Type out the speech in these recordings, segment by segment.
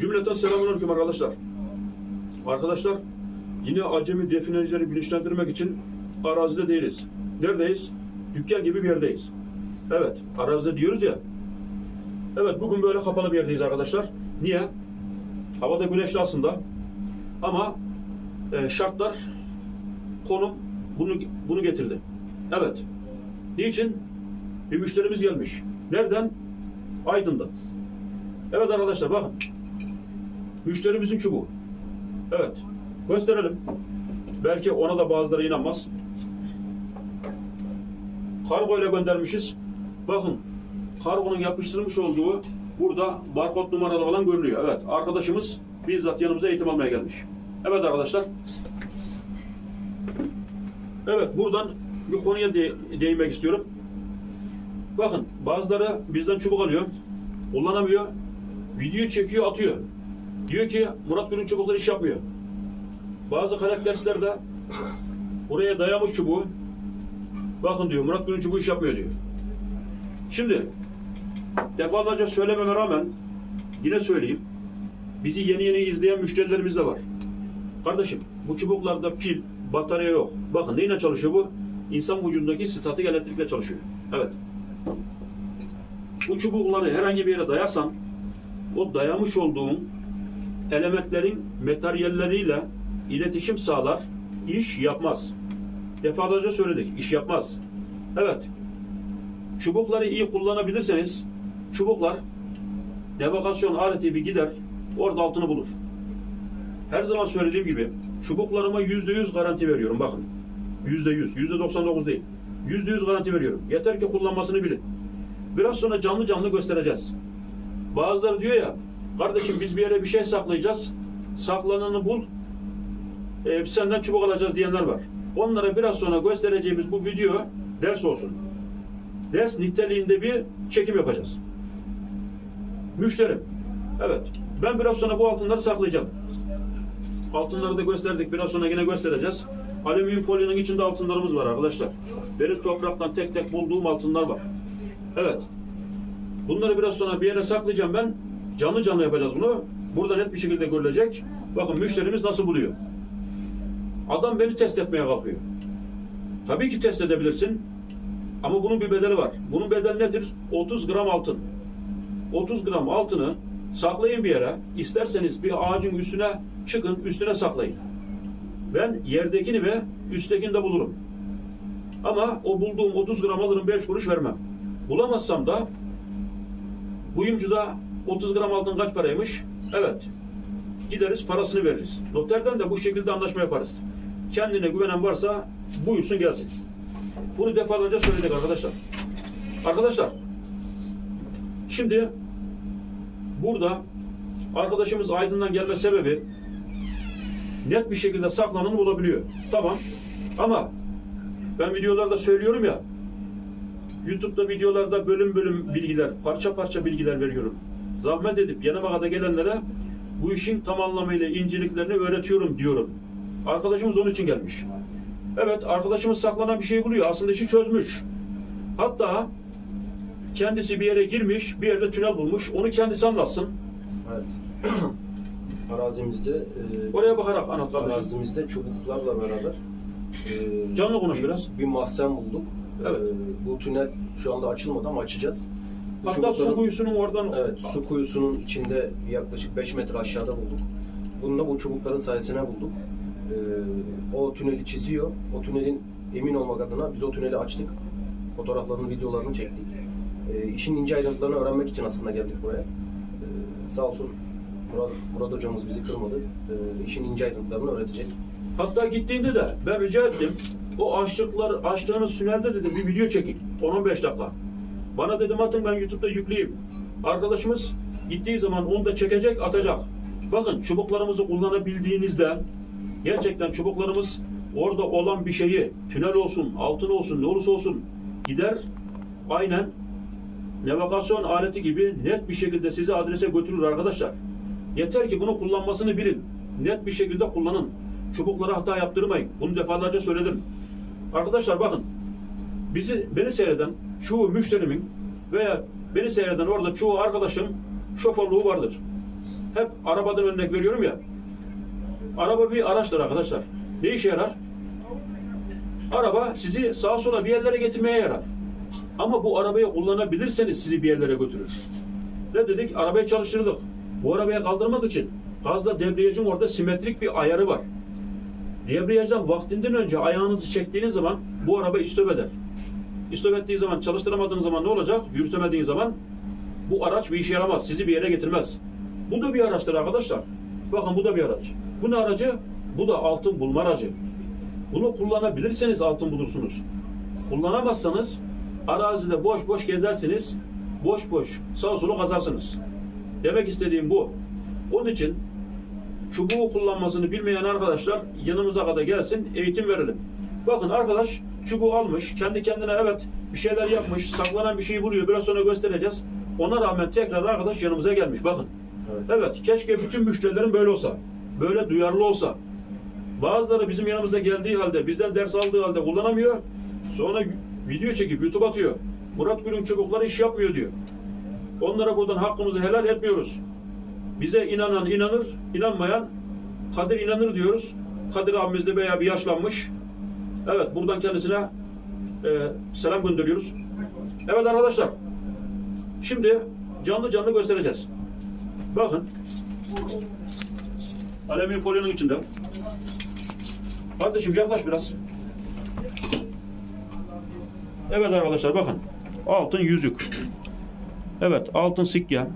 Cümleten selamünaleyküm arkadaşlar. Arkadaşlar yine acemi definecileri bilinçlendirmek için arazide değiliz. Neredeyiz? Dükkan gibi bir yerdeyiz. Evet, arazide diyoruz ya. Evet, bugün böyle kapalı bir yerdeyiz arkadaşlar. Niye? Havada güneşli aslında. Ama e, şartlar, konum bunu bunu getirdi. Evet. Niçin? Bir müşterimiz gelmiş. Nereden? Aydın'dan. Evet arkadaşlar bakın. Müşterimizin çubuğu. Evet. Gösterelim. Belki ona da bazıları inanmaz. Kargo ile göndermişiz. Bakın. Kargonun yapıştırmış olduğu burada barkod numaralı olan görünüyor. Evet. Arkadaşımız bizzat yanımıza eğitim almaya gelmiş. Evet arkadaşlar. Evet. Buradan bir konuya de- değinmek istiyorum. Bakın bazıları bizden çubuk alıyor. Kullanamıyor. Video çekiyor atıyor. Diyor ki Murat Gül'ün çubukları iş yapmıyor. Bazı karakterler de buraya dayamış çubuğu. Bakın diyor Murat Gül'ün çubuğu iş yapmıyor diyor. Şimdi defalarca söylememe rağmen yine söyleyeyim. Bizi yeni yeni izleyen müşterilerimiz de var. Kardeşim bu çubuklarda pil, batarya yok. Bakın neyle çalışıyor bu? İnsan vücudundaki statik elektrikle çalışıyor. Evet. Bu çubukları herhangi bir yere dayarsan o dayamış olduğun elementlerin materyalleriyle iletişim sağlar, iş yapmaz. Defalarca söyledik, iş yapmaz. Evet, çubukları iyi kullanabilirseniz, çubuklar navigasyon aleti bir gider, orada altını bulur. Her zaman söylediğim gibi, çubuklarıma yüzde yüz garanti veriyorum, bakın. Yüzde yüz, yüzde doksan dokuz değil. Yüzde yüz garanti veriyorum. Yeter ki kullanmasını bilin. Biraz sonra canlı canlı göstereceğiz. Bazıları diyor ya, kardeşim biz bir yere bir şey saklayacağız, saklananı bul, e, biz senden çubuk alacağız diyenler var. Onlara biraz sonra göstereceğimiz bu video ders olsun. Ders niteliğinde bir çekim yapacağız. Müşterim. Evet. Ben biraz sonra bu altınları saklayacağım. Altınları da gösterdik. Biraz sonra yine göstereceğiz. Alüminyum folyonun içinde altınlarımız var arkadaşlar. Benim topraktan tek tek bulduğum altınlar var. Evet. Bunları biraz sonra bir yere saklayacağım ben. Canlı canlı yapacağız bunu. Burada net bir şekilde görülecek. Bakın müşterimiz nasıl buluyor. Adam beni test etmeye kalkıyor. Tabii ki test edebilirsin. Ama bunun bir bedeli var. Bunun bedeli nedir? 30 gram altın. 30 gram altını saklayın bir yere. İsterseniz bir ağacın üstüne çıkın, üstüne saklayın. Ben yerdekini ve üsttekini de bulurum. Ama o bulduğum 30 gram alırım 5 kuruş vermem. Bulamazsam da kuyumcuda 30 gram altın kaç paraymış? Evet. Gideriz parasını veririz. Noterden de bu şekilde anlaşma yaparız. Kendine güvenen varsa buyursun gelsin. Bunu defalarca söyledik arkadaşlar. Arkadaşlar şimdi burada arkadaşımız Aydın'dan gelme sebebi net bir şekilde saklananı bulabiliyor. Tamam. Ama ben videolarda söylüyorum ya YouTube'da videolarda bölüm bölüm bilgiler, parça parça bilgiler veriyorum. Zahmet edip yanıma kadar gelenlere bu işin tam anlamıyla inceliklerini öğretiyorum diyorum. Arkadaşımız onun için gelmiş. Evet, arkadaşımız saklanan bir şey buluyor. Aslında işi çözmüş. Hatta kendisi bir yere girmiş, bir yerde tünel bulmuş. Onu kendisi anlatsın. Evet. Arazimizde e, Oraya bakarak anlat kardeşim. arazimizde çubuklarla beraber e, Canlı konuş biraz. bir mahzen bulduk. Evet. E, bu tünel şu anda açılmadı ama açacağız. Hatta su kuyusunun oradan... Evet, su kuyusunun içinde yaklaşık 5 metre aşağıda bulduk. Bunu da bu çubukların sayesinde bulduk. E, o tüneli çiziyor. O tünelin emin olmak adına biz o tüneli açtık. Fotoğraflarını, videolarını çektik. E, işin ince ayrıntılarını öğrenmek için aslında geldik buraya. E, sağ olsun Murat, Murat hocamız bizi kırmadı. E, işin ince ayrıntılarını öğretecek. Hatta gittiğinde de ben rica ettim. O açtıklar, açtığınız tünelde dedim bir video çekin. 10-15 dakika. Bana dedim atın ben YouTube'da yükleyeyim. Arkadaşımız gittiği zaman onu da çekecek, atacak. Bakın çubuklarımızı kullanabildiğinizde gerçekten çubuklarımız orada olan bir şeyi, tünel olsun, altın olsun, ne olursa olsun gider aynen navigasyon aleti gibi net bir şekilde sizi adrese götürür arkadaşlar. Yeter ki bunu kullanmasını bilin. Net bir şekilde kullanın. Çubuklara hata yaptırmayın. Bunu defalarca söyledim. Arkadaşlar bakın. Bizi beni seyreden çoğu müşterimin veya beni seyreden orada çoğu arkadaşım şoförlüğü vardır. hep arabadan örnek veriyorum ya. Araba bir araçtır arkadaşlar. Ne işe yarar? Araba sizi sağa sola bir yerlere getirmeye yarar. Ama bu arabayı kullanabilirseniz sizi bir yerlere götürür. Ne dedik? Arabayı çalıştırdık. Bu arabaya kaldırmak için gazla debriyajın orada simetrik bir ayarı var. Debriyajdan vaktinden önce ayağınızı çektiğiniz zaman bu araba istop eder. İstop ettiği zaman çalıştıramadığınız zaman ne olacak? Yürütemediğiniz zaman bu araç bir işe yaramaz. Sizi bir yere getirmez. Bu da bir araçtır arkadaşlar. Bakın bu da bir araç. Bu ne aracı? Bu da altın bulma aracı. Bunu kullanabilirseniz altın bulursunuz. Kullanamazsanız arazide boş boş gezersiniz. Boş boş sağa sola kazarsınız. Demek istediğim bu. Onun için çubuğu kullanmasını bilmeyen arkadaşlar yanımıza kadar gelsin eğitim verelim. Bakın arkadaş çubuğu almış kendi kendine evet bir şeyler yapmış saklanan bir şeyi buluyor biraz sonra göstereceğiz. Ona rağmen tekrar arkadaş yanımıza gelmiş bakın. Evet. Evet keşke bütün müşterilerin böyle olsa. Böyle duyarlı olsa. Bazıları bizim yanımıza geldiği halde bizden ders aldığı halde kullanamıyor. Sonra video çekip YouTube atıyor. Murat Gül'ün çubukları iş yapmıyor diyor. Onlara buradan hakkımızı helal etmiyoruz. Bize inanan inanır, inanmayan Kadir inanır diyoruz. Kadir abimiz de bayağı bir yaşlanmış. Evet buradan kendisine e, selam gönderiyoruz. Evet arkadaşlar. Şimdi canlı canlı göstereceğiz. Bakın. Alüminyum folyonun içinde. Kardeşim yaklaş biraz. Evet arkadaşlar bakın. Altın yüzük. Evet altın sikke.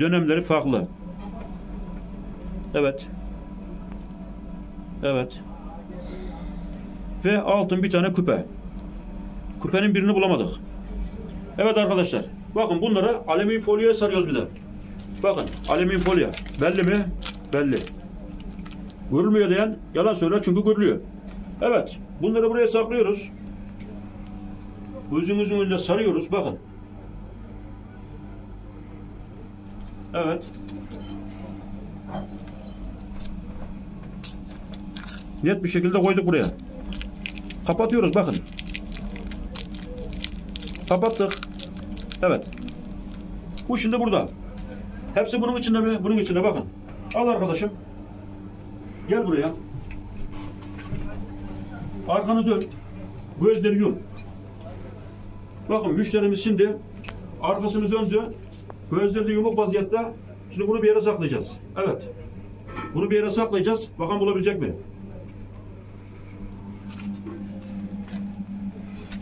Dönemleri farklı. Evet. Evet. Ve altın bir tane küpe. Küpenin birini bulamadık. Evet arkadaşlar. Bakın bunları alüminyum folyoya sarıyoruz bir de. Bakın alüminyum folyo. Belli mi? Belli. Görülmüyor diyen yalan söyler çünkü görülüyor. Evet. Bunları buraya saklıyoruz. Gözünüzün önünde sarıyoruz. Bakın. Evet. Net bir şekilde koyduk buraya. Kapatıyoruz bakın. Kapattık. Evet. Bu şimdi burada. Hepsi bunun içinde mi? Bunun içinde bakın. Al arkadaşım. Gel buraya. Arkanı dön. Gözleri yum. Bakın müşterimiz şimdi arkasını döndü. Gözleri yumuk vaziyette. Şimdi bunu bir yere saklayacağız. Evet. Bunu bir yere saklayacağız. Bakalım bulabilecek mi?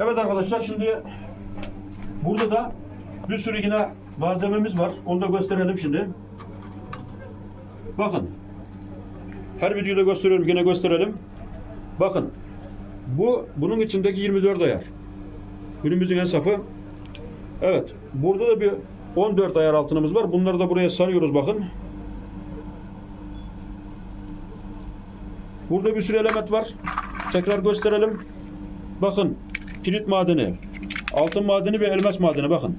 Evet arkadaşlar şimdi burada da bir sürü yine malzememiz var. Onu da gösterelim şimdi. Bakın. Her videoda gösteriyorum. Yine gösterelim. Bakın. Bu bunun içindeki 24 ayar. Günümüzün en safı. Evet. Burada da bir 14 ayar altınımız var. Bunları da buraya sarıyoruz bakın. Burada bir sürü element var. Tekrar gösterelim. Bakın. Pirit madeni, altın madeni ve elmas madeni bakın.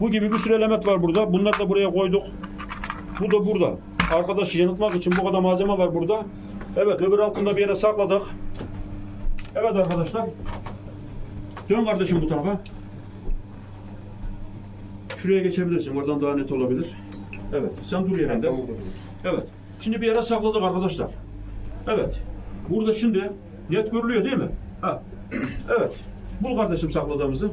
Bu gibi bir sürü element var burada. Bunları da buraya koyduk. Bu da burada. Arkadaşı yanıltmak için bu kadar malzeme var burada. Evet öbür altında bir yere sakladık. Evet arkadaşlar. Dön kardeşim bu tarafa. Şuraya geçebilirsin. Oradan daha net olabilir. Evet. Sen dur yerinde. Evet. Şimdi bir yere sakladık arkadaşlar. Evet. Burada şimdi net görülüyor değil mi? Ha. Evet. Bul kardeşim sakladığımızı.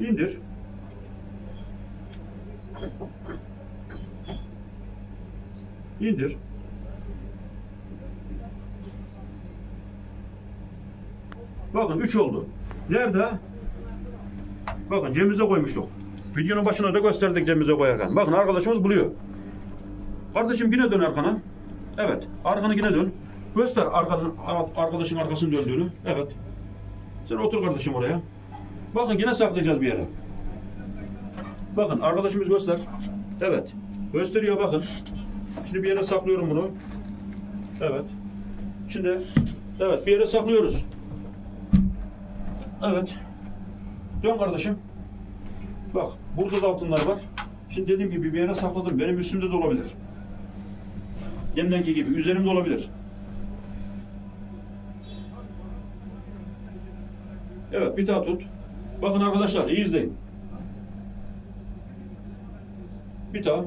İndir. İndir. Bakın 3 oldu. Nerede? Bakın cebimize koymuştuk. Videonun başına da gösterdik cebimize koyarken. Bakın arkadaşımız buluyor. Kardeşim yine dön arkana. Evet. Arkanı yine dön. Göster arkanın, arkadaşın arkasını döndüğünü. Evet. Sen otur kardeşim oraya. Bakın yine saklayacağız bir yere. Bakın arkadaşımız göster. Evet. Gösteriyor bakın. Şimdi bir yere saklıyorum bunu. Evet. Şimdi evet bir yere saklıyoruz. Evet. Dön kardeşim. Bak burada da altınlar var. Şimdi dediğim gibi bir yere sakladım. Benim üstümde de olabilir. Deminki gibi üzerimde olabilir. Evet bir daha tut. Bakın arkadaşlar iyi izleyin. Bir daha.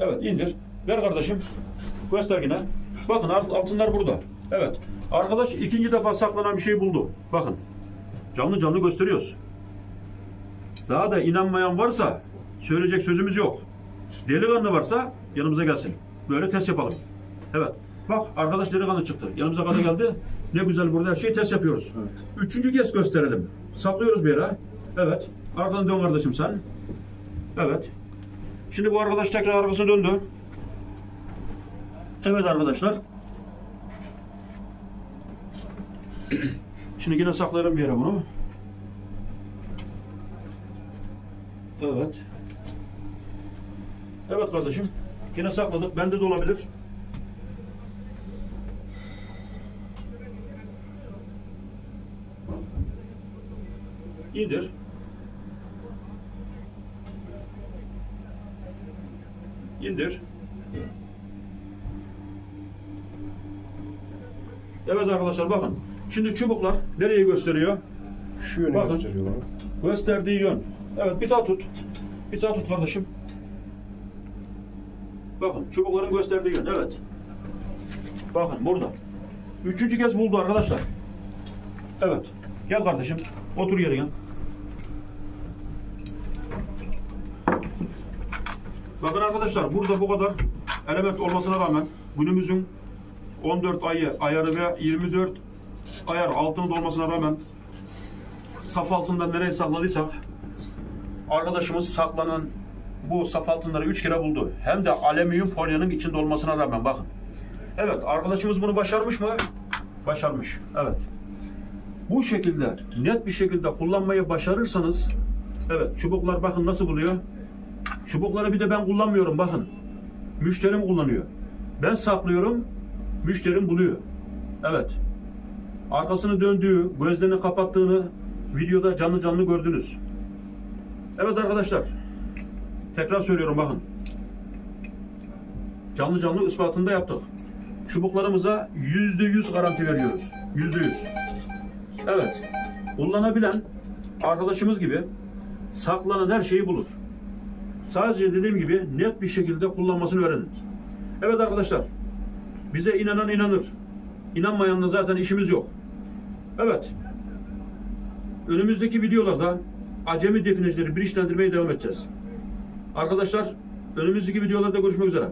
Evet indir. Ver kardeşim. Göster yine. Bakın alt- altınlar burada. Evet. Arkadaş ikinci defa saklanan bir şey buldu. Bakın. Canlı canlı gösteriyoruz. Daha da inanmayan varsa söyleyecek sözümüz yok. Delikanlı varsa yanımıza gelsin. Böyle test yapalım. Evet. Bak arkadaş delikanlı çıktı. Yanımıza kadar geldi. Ne güzel burada her şeyi test yapıyoruz. Üçüncü kez gösterelim. Saklıyoruz bir yere. Evet. Arkadan dön kardeşim sen. Evet. Şimdi bu arkadaş tekrar arkasına döndü. Evet arkadaşlar. Şimdi yine saklarım bir yere bunu. Evet. Evet kardeşim. Yine sakladık. Bende de olabilir. İndir. İndir. Evet arkadaşlar bakın. Şimdi çubuklar nereye gösteriyor? Şu yönü Bakın. gösteriyor bana. Gösterdiği yön. Evet bir daha tut. Bir daha tut kardeşim. Bakın çubukların gösterdiği yön. Evet. Bakın burada. Üçüncü kez buldu arkadaşlar. Evet. Gel kardeşim. Otur yerine. Bakın arkadaşlar burada bu kadar element olmasına rağmen günümüzün 14 ayı ayarı ve 24 ayar altını dolmasına rağmen saf altından nereye sakladıysak arkadaşımız saklanan bu saf altınları üç kere buldu. Hem de alüminyum folyonun içinde olmasına rağmen bakın. Evet arkadaşımız bunu başarmış mı? Başarmış. Evet. Bu şekilde net bir şekilde kullanmayı başarırsanız evet çubuklar bakın nasıl buluyor. Çubukları bir de ben kullanmıyorum bakın. Müşterim kullanıyor. Ben saklıyorum, müşterim buluyor. Evet. Arkasını döndüğü, gözlerini kapattığını videoda canlı canlı gördünüz. Evet arkadaşlar. Tekrar söylüyorum bakın. Canlı canlı ispatını da yaptık. Çubuklarımıza yüzde yüz garanti veriyoruz. Yüzde yüz. Evet. Kullanabilen arkadaşımız gibi saklanan her şeyi bulur. Sadece dediğim gibi net bir şekilde kullanmasını öğrenin. Evet arkadaşlar. Bize inanan inanır. İnanmayanla zaten işimiz yok. Evet. Önümüzdeki videolarda acemi definecileri bilinçlendirmeye devam edeceğiz. Arkadaşlar önümüzdeki videolarda görüşmek üzere.